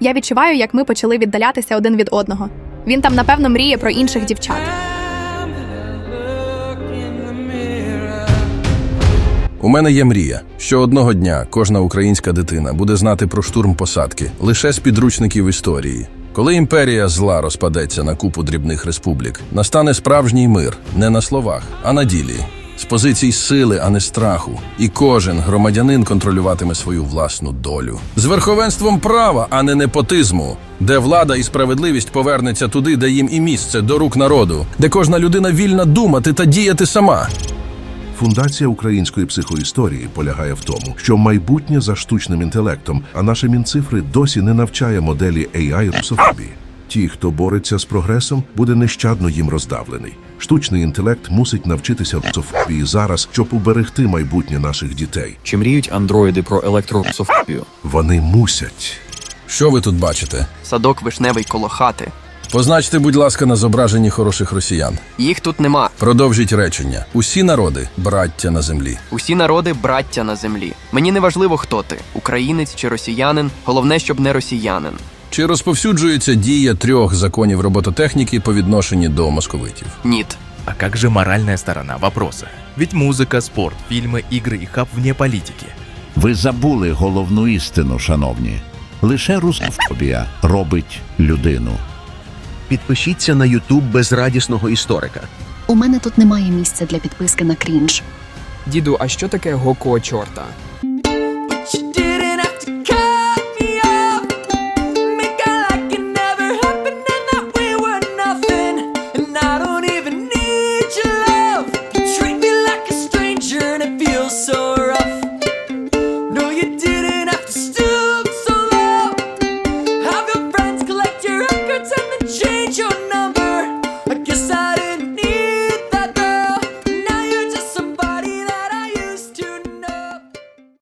Я відчуваю, як ми почали віддалятися один від одного. Він там, напевно, мріє про інших дівчат. У мене є мрія, що одного дня кожна українська дитина буде знати про штурм посадки лише з підручників історії. Коли імперія зла розпадеться на купу дрібних республік, настане справжній мир не на словах, а на ділі, з позицій сили, а не страху. І кожен громадянин контролюватиме свою власну долю з верховенством права, а не непотизму, де влада і справедливість повернеться туди, де їм і місце до рук народу, де кожна людина вільна думати та діяти сама. Фундація української психоісторії полягає в тому, що майбутнє за штучним інтелектом, а наша мінцифри досі не навчає моделі AI русофобії. Ті, хто бореться з прогресом, буде нещадно їм роздавлений. Штучний інтелект мусить навчитися русофобії зараз, щоб уберегти майбутнє наших дітей. Чи мріють андроїди про електрорусофобію? Вони мусять. Що ви тут бачите? Садок вишневий коло хати. Позначте, будь ласка, на зображенні хороших росіян. Їх тут нема. Продовжіть речення. Усі народи браття на землі. Усі народи браття на землі. Мені не важливо, хто ти українець чи росіянин. Головне, щоб не росіянин. Чи розповсюджується дія трьох законів робототехніки по відношенню до московитів? Ніт. А как же моральная сторона вопроса? Ведь музыка, спорт, фильмы, игры и хаб вне политики. Ви забули головну істину, шановні. Лише русофобія робить людину. Підпишіться на Ютуб безрадісного історика. У мене тут немає місця для підписки на крінж. Діду, а що таке гоко чорта?